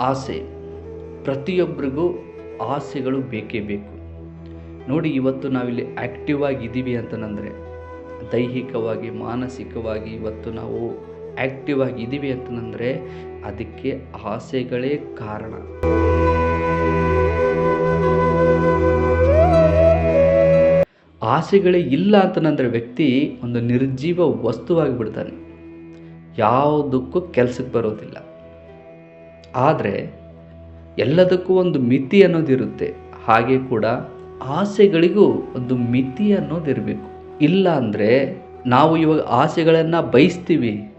ಆಸೆ. ಪ್ರತಿಯೊಬ್ಬರಿಗೂ ಆಸೆಗಳು ಬೇಕೇ ಬೇಕು. ನೋಡಿ, ಇವತ್ತು ನಾವಿಲ್ಲಿ ಆ್ಯಕ್ಟಿವ್ ಆಗಿದ್ದೀವಿ ಅಂತಂದರೆ, ದೈಹಿಕವಾಗಿ, ಮಾನಸಿಕವಾಗಿ ಇವತ್ತು ನಾವು ಆ್ಯಕ್ಟಿವ್ ಆಗಿದ್ದೀವಿ ಅಂತಂದರೆ, ಅದಕ್ಕೆ ಆಸೆಗಳೇ ಕಾರಣ. ಆಸೆಗಳೇ ಇಲ್ಲ ಅಂತಂದರೆ ವ್ಯಕ್ತಿ ಒಂದು ನಿರ್ಜೀವ ವಸ್ತುವಾಗಿ ಬಿಡ್ತಾನೆ. ಯಾವುದಕ್ಕೂ ಕೆಲಸಕ್ಕೆ ಬರೋದಿಲ್ಲ. ಆದರೆ ಎಲ್ಲದಕ್ಕೂ ಒಂದು ಮಿತಿ ಅನ್ನೋದಿರುತ್ತೆ ಹಾಗೆ ಕೂಡ ಆಸೆಗಳಿಗೂ ಒಂದು ಮಿತಿ ಅನ್ನೋದಿರಬೇಕು ಇಲ್ಲ ಅಂದರೆ ನಾವು ಇವಾಗ ಆಸೆಗಳನ್ನು ಬಯಸ್ತೀವಿ.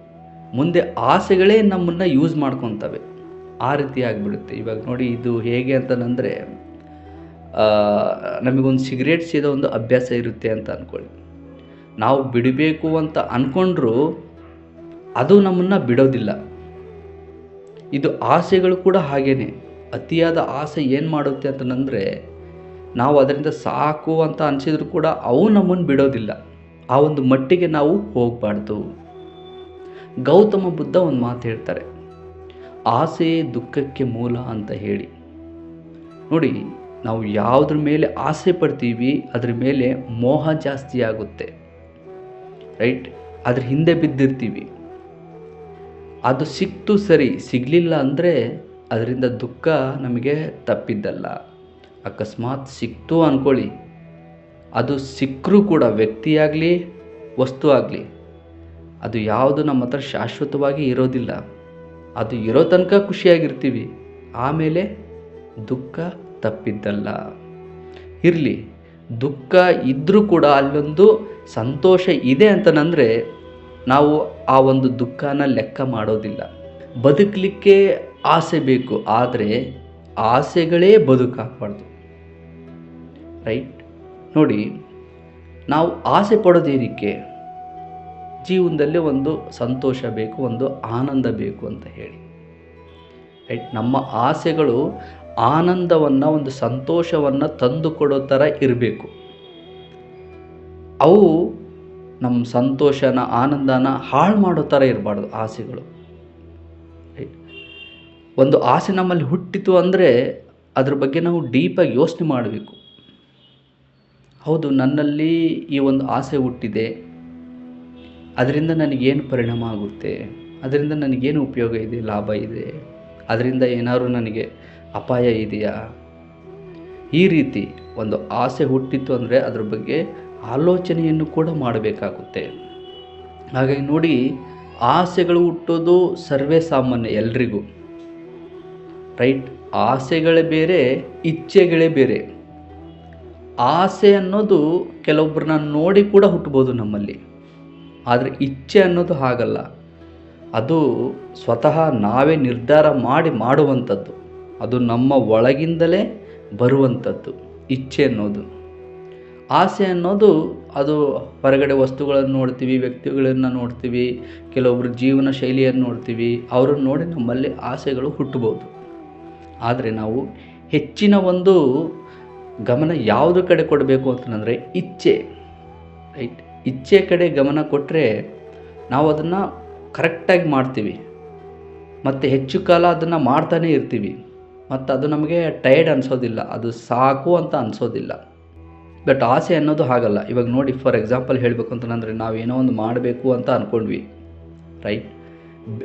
ಮುಂದೆ ಆಸೆಗಳೇ ನಮ್ಮನ್ನು ಯೂಸ್ ಮಾಡ್ಕೊತವೆ. ಆ ರೀತಿ ಆಗಿಬಿಡುತ್ತೆ. ಇವಾಗ ನೋಡಿ ಇದು ಹೇಗೆ ಅಂತಂದರೆ ನಮಗೊಂದು ಸಿಗರೇಟ್ ಸೇದೋ ಒಂದು ಅಭ್ಯಾಸ ಇರುತ್ತೆ ಅಂತ ಅಂದ್ಕೊಳ್ಳಿ ನಾವು ಬಿಡಬೇಕು ಅಂತ ಅಂದ್ಕೊಂಡ್ರೂ ಅದು ನಮ್ಮನ್ನು ಬಿಡೋದಿಲ್ಲ. ಇದು ಆಸೆಗಳು ಕೂಡ ಹಾಗೇನೆ. ಅತಿಯಾದ ಆಸೆ ಏನು ಮಾಡುತ್ತೆ ಅಂತಂದರೆ, ನಾವು ಅದರಿಂದ ಸಾಕು ಅಂತ ಅನಿಸಿದ್ರು ಕೂಡ ಅವು ನಮ್ಮನ್ನು ಬಿಡೋದಿಲ್ಲ. ಆ ಒಂದು ಮಟ್ಟಿಗೆ ನಾವು ಹೋಗಬಾರ್ದು. ಗೌತಮ ಬುದ್ಧ ಒಂದು ಮಾತು ಹೇಳ್ತಾರೆ. ಆಸೆ ದುಃಖಕ್ಕೆ ಮೂಲ ಅಂತ ಹೇಳಿ. ನೋಡಿ, ನಾವು ಯಾವುದ್ರ ಮೇಲೆ ಆಸೆ ಪಡ್ತೀವಿ, ಅದ್ರ ಮೇಲೆ ಮೋಹ ಜಾಸ್ತಿ ಆಗುತ್ತೆ. ರೈಟ್? ಅದ್ರ ಹಿಂದೆ ಬಿದ್ದಿರ್ತೀವಿ. ಅದು ಸಿಕ್ತು ಸರಿ, ಸಿಗಲಿಲ್ಲ ಅಂದರೆ ಅದರಿಂದ ದುಃಖ ನಮಗೆ ತಪ್ಪಿದ್ದಲ್ಲ. ಅಕಸ್ಮಾತ್ ಸಿಕ್ತು ಅಂದ್ಕೊಳ್ಳಿ ಅದು ಸಿಕ್ಕರೂ ಕೂಡ ವ್ಯಕ್ತಿಯಾಗಲಿ, ವಸ್ತು ಆಗಲಿ, ಅದು ಯಾವುದು ನಮ್ಮ ಹತ್ರ ಶಾಶ್ವತವಾಗಿ ಇರೋದಿಲ್ಲ. ಅದು ಇರೋ ತನಕ ಖುಷಿಯಾಗಿರ್ತೀವಿ. ಆಮೇಲೆ ದುಃಖ ತಪ್ಪಿದ್ದಲ್ಲ. ಇರಲಿ, ದುಃಖ ಇದ್ದರೂ ಕೂಡ ಅಲ್ಲೊಂದು ಸಂತೋಷ ಇದೆ ಅಂತಂದರೆ ನಾವು ಆ ಒಂದು ದುಃಖನ ಲೆಕ್ಕ ಮಾಡೋದಿಲ್ಲ. ಬದುಕಲಿಕ್ಕೆ ಆಸೆ ಬೇಕು, ಆದರೆ ಆಸೆಗಳೇ ಬದುಕಾಗಬಾರ್ದು. ರೈಟ್? ನೋಡಿ, ನಾವು ಆಸೆ ಪಡೋದೇನಕ್ಕೆ? ಜೀವನದಲ್ಲಿ ಒಂದು ಸಂತೋಷ ಬೇಕು, ಒಂದು ಆನಂದ ಬೇಕು ಅಂತ ಹೇಳಿ. ರೈಟ್? ನಮ್ಮ ಆಸೆಗಳು ಆನಂದವನ್ನು, ಒಂದು ಸಂತೋಷವನ್ನು ತಂದುಕೊಡೋ ಥರ ಇರಬೇಕು. ಅವು ನಮ್ಮ ಸಂತೋಷನ, ಆನಂದನ ಹಾಳು ಮಾಡೋ ಥರ ಇರಬಾರ್ದು ಆಸೆಗಳು. ಒಂದು ಆಸೆ ನಮ್ಮಲ್ಲಿ ಹುಟ್ಟಿತು ಅಂದರೆ ಅದ್ರ ಬಗ್ಗೆ ನಾವು ಡೀಪಾಗಿ ಯೋಚನೆ ಮಾಡಬೇಕು. ಹೌದು, ನನ್ನಲ್ಲಿ ಈ ಒಂದು ಆಸೆ ಹುಟ್ಟಿದೆ. ಅದರಿಂದ ನನಗೇನು ಪರಿಣಾಮ ಆಗುತ್ತೆ? ಅದರಿಂದ ನನಗೇನು ಉಪಯೋಗ ಇದೆ, ಲಾಭ ಇದೆ? ಅದರಿಂದ ಏನಾದರೂ ನನಗೆ ಅಪಾಯ ಇದೆಯಾ? ಈ ರೀತಿ ಒಂದು ಆಸೆ ಹುಟ್ಟಿತ್ತು ಅಂದರೆ ಅದ್ರ ಬಗ್ಗೆ ಆಲೋಚನೆಯನ್ನು ಕೂಡ ಮಾಡಬೇಕಾಗುತ್ತೆ. ಹಾಗಾಗಿ ನೋಡಿ, ಆಸೆಗಳು ಹುಟ್ಟೋದು ಸರ್ವೇ ಸಾಮಾನ್ಯ ಎಲ್ರಿಗೂ. ರೈಟ್? ಆಸೆಗಳೇ ಬೇರೆ, ಇಚ್ಛೆಗಳೇ ಬೇರೆ. ಆಸೆ ಅನ್ನೋದು ಕೆಲವೊಬ್ಬರನ್ನ ನೋಡಿ ಕೂಡ ಹುಟ್ಟಬೋದು ನಮ್ಮಲ್ಲಿ. ಆದರೆ ಇಚ್ಛೆ ಅನ್ನೋದು ಹಾಗಲ್ಲ. ಅದು ಸ್ವತಃ ನಾವೇ ನಿರ್ಧಾರ ಮಾಡಿ ಮಾಡುವಂಥದ್ದು. ಅದು ನಮ್ಮ ಒಳಗಿಂದಲೇ ಬರುವಂಥದ್ದು ಇಚ್ಛೆ ಅನ್ನೋದು. ಆಸೆ ಅನ್ನೋದು ಅದು ಹೊರಗಡೆ ವಸ್ತುಗಳನ್ನು ನೋಡ್ತೀವಿ, ವ್ಯಕ್ತಿಗಳನ್ನು ನೋಡ್ತೀವಿ ಕೆಲವೊಬ್ಬರು ಜೀವನ ಶೈಲಿಯನ್ನು ನೋಡ್ತೀವಿ, ಅವರನ್ನು ನೋಡಿ ನಮ್ಮಲ್ಲಿ ಆಸೆಗಳು ಹುಟ್ಟಬಹುದು ಆದರೆ ನಾವು ಹೆಚ್ಚಿನ ಒಂದು ಗಮನ ಯಾವುದ್ರ ಕಡೆ ಕೊಡಬೇಕು ಅಂತಂದರೆ ಇಚ್ಛೆ ರೈಟ್ ಇಚ್ಛೆ ಕಡೆ ಗಮನ ಕೊಟ್ಟರೆ ನಾವು ಅದನ್ನು ಕರೆಕ್ಟಾಗಿ ಮಾಡ್ತೀವಿ. ಮತ್ತು ಹೆಚ್ಚು ಕಾಲ ಅದನ್ನು ಮಾಡ್ತಾನೇ ಇರ್ತೀವಿ. ಮತ್ತು ಅದು ನಮಗೆ ಟೈರ್ಡ್ ಅನಿಸೋದಿಲ್ಲ. ಅದು ಸಾಕು ಅಂತ ಅನಿಸೋದಿಲ್ಲ. ಬಟ್ ಆಸೆ ಅನ್ನೋದು ಹಾಗಲ್ಲ. ಇವಾಗ ನೋಡಿ ಫಾರ್ ಎಕ್ಸಾಂಪಲ್ ಹೇಳಬೇಕು ಅಂತಂದರೆ ಏನೋ ಒಂದು ಮಾಡಬೇಕು ಅಂತ ಅಂದ್ಕೊಂಡ್ವಿ ರೈಟ್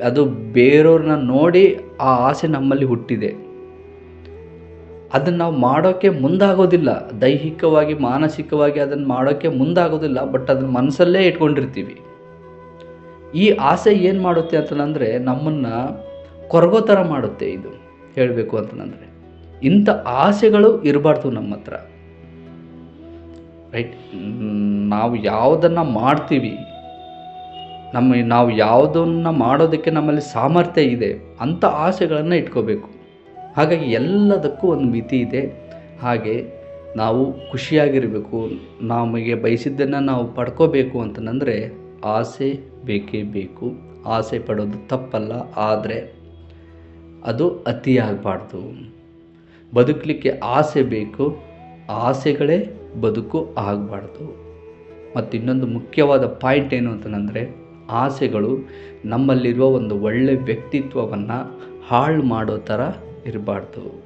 ಅದು ಬೇರೆಯವ್ರನ್ನ ನೋಡಿ ಆ ಆಸೆ ನಮ್ಮಲ್ಲಿ ಹುಟ್ಟಿದೆ. ಅದನ್ನು ನಾವು ಮಾಡೋಕ್ಕೆ ಮುಂದಾಗೋದಿಲ್ಲ. ದೈಹಿಕವಾಗಿ, ಮಾನಸಿಕವಾಗಿ ಅದನ್ನು ಮಾಡೋಕ್ಕೆ ಮುಂದಾಗೋದಿಲ್ಲ ಬಟ್ ಅದನ್ನ ಮನಸ್ಸಲ್ಲೇ ಇಟ್ಕೊಂಡಿರ್ತೀವಿ. ಈ ಆಸೆ ಏನು ಮಾಡುತ್ತೆ ಅಂತಂದರೆ ನಮ್ಮನ್ನು ಕೊರಗೋ ಥರ ಮಾಡುತ್ತೆ ಇದು. ಹೇಳಬೇಕು ಅಂತಂದರೆ ಇಂಥ ಆಸೆಗಳು ಇರಬಾರ್ದು ನಮ್ಮ ಹತ್ರ. ರೈಟ್ ನಾವು ಯಾವುದನ್ನು ಮಾಡ್ತೀವಿ, ನಮ್ಮ, ನಾವು ಯಾವುದನ್ನು ಮಾಡೋದಕ್ಕೆ ನಮ್ಮಲ್ಲಿ ಸಾಮರ್ಥ್ಯ ಇದೆ ಅಂಥ ಆಸೆಗಳನ್ನು ಇಟ್ಕೋಬೇಕು. ಹಾಗಾಗಿ ಎಲ್ಲದಕ್ಕೂ ಒಂದು ಮಿತಿ ಇದೆ. ಹಾಗೆ ನಾವು ಖುಷಿಯಾಗಿರಬೇಕು, ನಮಗೆ ಬಯಸಿದ್ದನ್ನು ನಾವು ಪಡ್ಕೋಬೇಕು ಅಂತಂದರೆ ಆಸೆ ಬೇಕೇ ಬೇಕು. ಆಸೆ ಪಡೋದು ತಪ್ಪಲ್ಲ, ಆದರೆ ಅದು ಅತಿಯಾಗಬಾರ್ದು. ಬದುಕಲಿಕ್ಕೆ ಆಸೆ ಬೇಕು, ಆಸೆಗಳೇ ಬದುಕು ಆಗಬಾರ್ದು. ಮತ್ತು ಇನ್ನೊಂದು ಮುಖ್ಯವಾದ ಪಾಯಿಂಟ್ ಏನು ಅಂತಂದರೆ, ಆಸೆಗಳು ನಮ್ಮಲ್ಲಿರುವ ಒಂದು ಒಳ್ಳೆಯ ವ್ಯಕ್ತಿತ್ವವನ್ನು ಹಾಳು ಮಾಡೋ ಥರ ಇರಬಾರ್ದು.